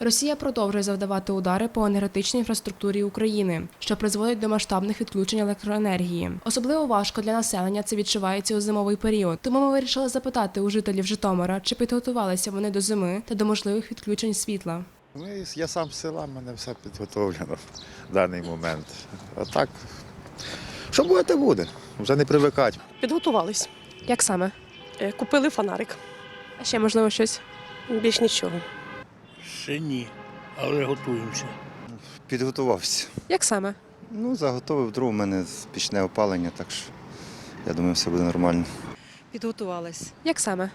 Росія продовжує завдавати удари по енергетичній інфраструктурі України, що призводить до масштабних відключень електроенергії. Особливо важко для населення це відчувається у зимовий період. Тому ми вирішили запитати у жителів Житомира, чи підготувалися вони до зими та до можливих відключень світла. Ну, я сам з села, в мене все підготовлено в даний момент. А так, що буде, те буде. Вже не привикати. Підготувались. Як саме? Е, Купили фонарик. А ще можливо щось? Більш нічого. Ще ні, але готуємося. Підготувався. Як саме? Ну, заготовив дров, у мене пічне опалення, так що я думаю, все буде нормально. Підготувалась. Як саме?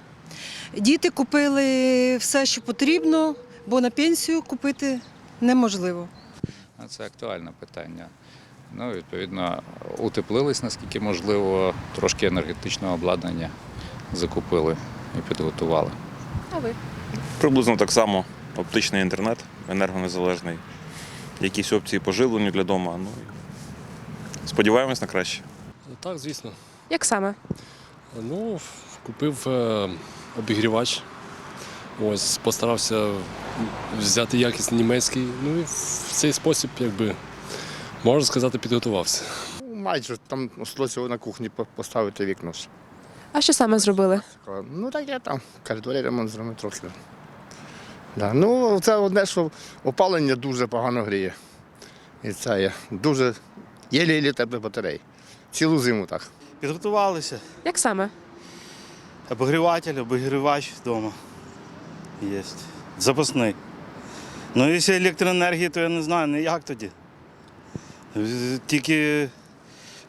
Діти купили все, що потрібно, бо на пенсію купити неможливо. А Це актуальне питання. Ну, відповідно, утеплились наскільки можливо, трошки енергетичного обладнання закупили і підготували. А ви? Приблизно так само. Оптичний інтернет, енергонезалежний, якісь опції по живленню для дому. Ну, сподіваємось на краще. Так, звісно. Як саме? Ну, купив е, обігрівач. Ось, постарався взяти якісний німецький. Ну і в цей спосіб, якби, можна сказати, підготувався. Ну, Майже там осталося на кухні поставити вікно. А що саме зробили? Ну так я там в коридорі ремонт зробив трохи. Да. Ну, це одне, що опалення дуже погано гріє. І це є дуже єлі-єлі теплі батареї. Цілу зиму так. Підготувалися. Як саме? Обігріватель, обігрівач вдома. Є. Запасний. Ну, якщо електроенергії, то я не знаю, ніяк тоді. Тільки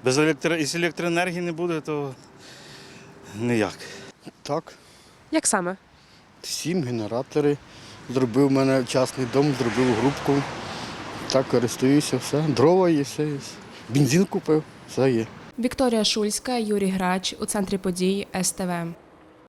без електро... якщо електроенергії не буде, то ніяк. Так, Як саме? сім генератори. Зробив в мене частний дом, зробив групку. Так користуюся, все. Дрова є, все є. Бензин купив, все є. Вікторія Шульська, Юрій Грач у центрі подій СТВ.